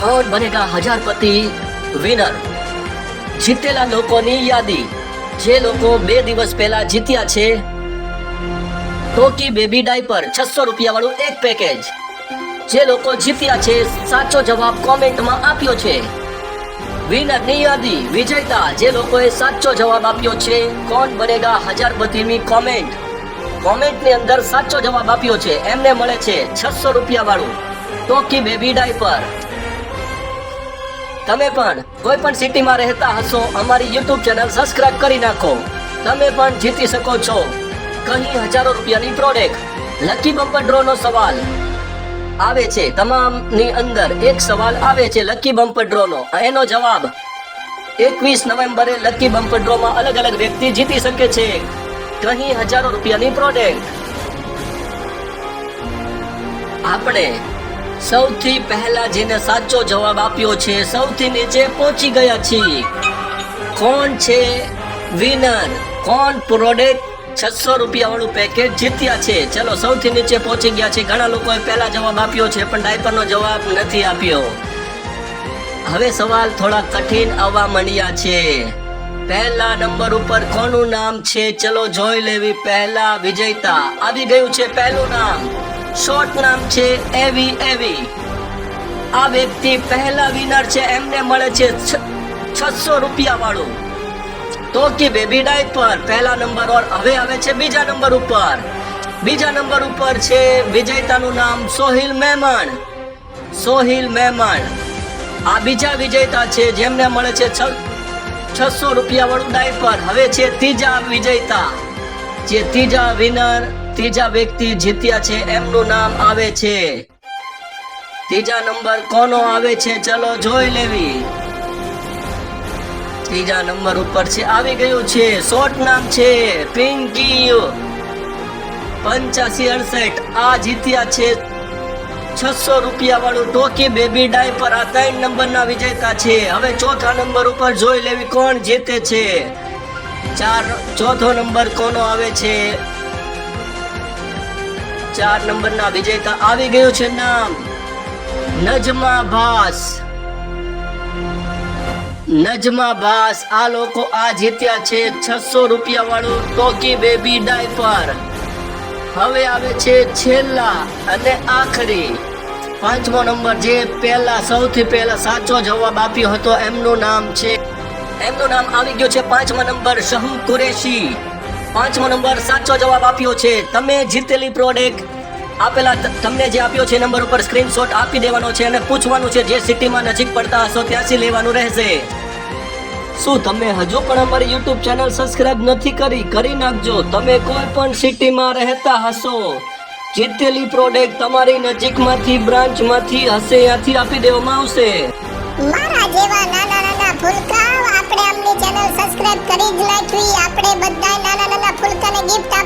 કોણ બનેગા હજારપતિ વિનર જીતેલા લોકોની યાદી. જે લોકો બે દિવસ પહેલા જીત્યા છે, ટોકી બેબી ડાયપર છસો રૂપિયા વાળું એક પેકેજ જે લોકો જીત્યા છે, સાચો જવાબ કોમેન્ટમાં આપ્યો છે. વિનરની યાદી, વિજેતા. જે લોકોએ સાચો જવાબ આપ્યો છે, કોણ બનેગા હજારપતિની કોમેન્ટ કોમેન્ટની અંદર સાચો જવાબ આપ્યો છે, એમને મળે છે છસો રૂપિયા વાળું ટોકી બેબી ડાયપર. તમે પણ કોઈ પણ સિટીમાં રહેતા હશો, અમારી યુટ્યુબ ચેનલ સબસ્ક્રાઇબ કરી નાખો. તમે પણ જીતી શકો છો. કહી હજારો રૂપિયાની પ્રોડક્ટ લકી બમ્પર ડ્રો નો સવાલ આવે છે. તમામની અંદર એક સવાલ આવે છે લકી બમ્પર ડ્રો નો. એનો જવાબ, એકવીસ નવેમ્બરે લકી બમ્પર ડ્રો માં અલગ અલગ વ્યક્તિ જીતી શકે છે. કહી હજારો રૂપિયાની પ્રોડક્ટ આપણે સૌથી પહેલા જેને સાચો જવાબ આપ્યો છે, સૌથી નીચે પહોંચી ગયા છીએ. કોણ છે વિનર? કોણ પ્રોડક્ટ છસો રૂપિયા વાળું પેકેજ જીત્યા છે? ચલો, સૌથી નીચે પહોંચી ગયા છે ઘણા લોકોએ પહેલા જવાબ આપ્યો છે, પણ ડાયપરનો જવાબ નથી આપ્યો. હવે સવાલ થોડા કઠિન આવવા માંડ્યા છે. પહેલા નંબર ઉપર કોનું નામ છે? ચલો, જોઈ લેવી પહેલા વિજેતા. આવી ગયું છે પહેલું નામ. શોર્ટ નામ છે એવી એવી. આ વ્યક્તિ પહેલા વિનર છે, એમને મળે છે છસો રૂપિયા વાળું. તો કે બેબી ડાયપર પહેલા નંબર ઓર હવે આવે છે બીજા નંબર ઉપર. બીજા નંબર ઉપર છે વિજેતાનું નામ સોહિલ મહેમાન સોહિલ મહેમાન આ બીજા વિજેતા છે, જેમને મળે છે છસો રૂપિયા વાળું ડાયપર હવે છે ત્રીજા વિજેતા. જે ત્રીજા વિનર ત્રીજા વ્યક્તિ જીત્યા છે, એમનું નામ આવે છે. ત્રીજા નંબર કોનો આવે છે, ચલો જોઈ લેવી. ત્રીજા નંબર ઉપર છે, આવી ગયું છે શોર્ટ નામ છે, પિંકી. પંચ્યાસી, અડસઠ, આ જીત્યા છે. છસો રૂપિયા વાળું ટોકી બેબી ડાયપર આ ત્રણ નંબરના વિજેતા છે. હવે ચોથા નંબર ઉપર જોઈ લેવી કોણ જીતે છે. ચાર, ચોથો નંબર કોનો આવે છે? ચાર નંબરના વિજેતા આવી ગયું છે નામ. નજમા ભાસ. નજમા ભાસ, આ લોકો આ જીત્યા છે છસો રૂપિયા વાળું ટોકી બેબી ડાયપર. હવે આવે છે છેલ્લા અને આખરી. પાંચમો નંબર જે પહેલા, સૌથી પહેલા સાચો જવાબ આપ્યો હતો, એમનું નામ છે. એમનું નામ આવી ગયું છે પાંચમા નંબર શહુ કુરેશી. પાંચમો નંબર સાચો જવાબ આપ્યો છે. તમે જીતેલી પ્રોડક્ટ આપેલા તમને જે આપ્યો છે નંબર ઉપર સ્ક્રીનશોટ આપી દેવાનો છે અને પૂછવાનું છે જે સિટીમાં નજીક પડતા હશો ત્યાંથી લેવાનું રહેશે. શું તમે હજુ પણ અમારી યુટ્યુબ ચેનલ સબસ્ક્રાઇબ નથી કરી? કરી નાખજો. તમે કોઈ પણ સિટીમાં રહેતા હશો, જીતેલી પ્રોડક્ટ તમારી નજીકમાંથી, બ્રાન્ચમાંથી હશે, ત્યાંથી આપી દેવામાં આવશે. મારા જેવા નાના નાના ફૂલકા આપણે અમની ચેનલ સબસ્ક્રાઇબ કરી જ નાખવી. આપણે બધા નાના નાના ફૂલકાને ગિફ્ટ